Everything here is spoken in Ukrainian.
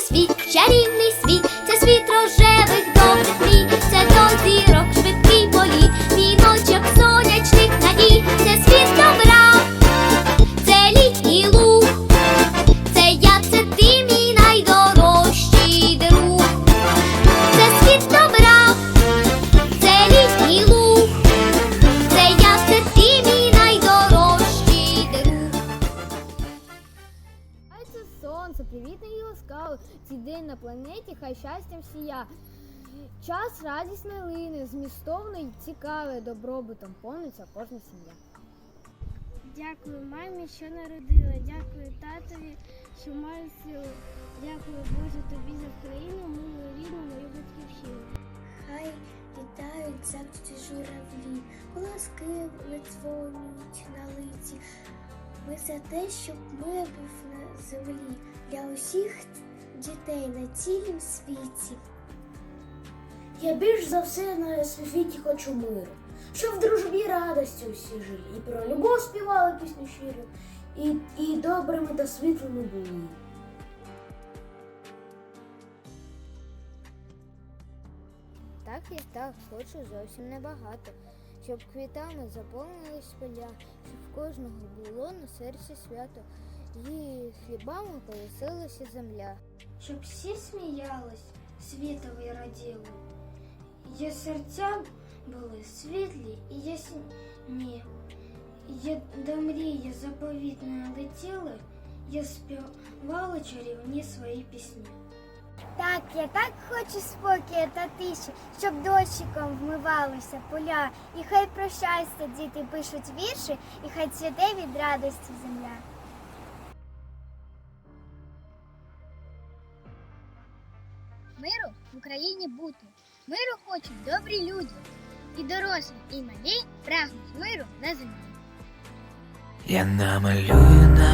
Світ, чарівний світ, це світ рожевих і цей день на планеті, хай щастям сія. Час радісної лини, змістовний, цікавий, добробутом повниться кожна сім'я. Дякую мамі, що народила. Дякую татові, що маю силу. Дякую Боже тобі за Україну, мою рідну, мою батьківщину. Хай літають завжди журавлі, на лиці. Ми за те, щоб мир був на землі для усіх дітей на цілім світі. Я більш за все на світі хочу миру, щоб в дружбі радості усі жили, і про любов співали пісню щиру, і, і добрими та світлими були. Так і так, хочу зовсім небагато, щоб квітами заповнились поля, щоб в кожного було на серці свято, і хлібами колосилася земля. Щоб всі сміялись, світові раділи. Є серця були світлі і ясні. Є до мрії заповітної летіли, я співала чарівні свої пісні. Так, я так хочу спокою та тиші, щоб дощиком вмивалися поля, і хай про щастя діти пишуть вірші, і хай цвіте від радості земля. Миру в Україні бути. Миру хочуть добрі люди. І дорослі, і малі прагнуть миру на землі. Я намалюю на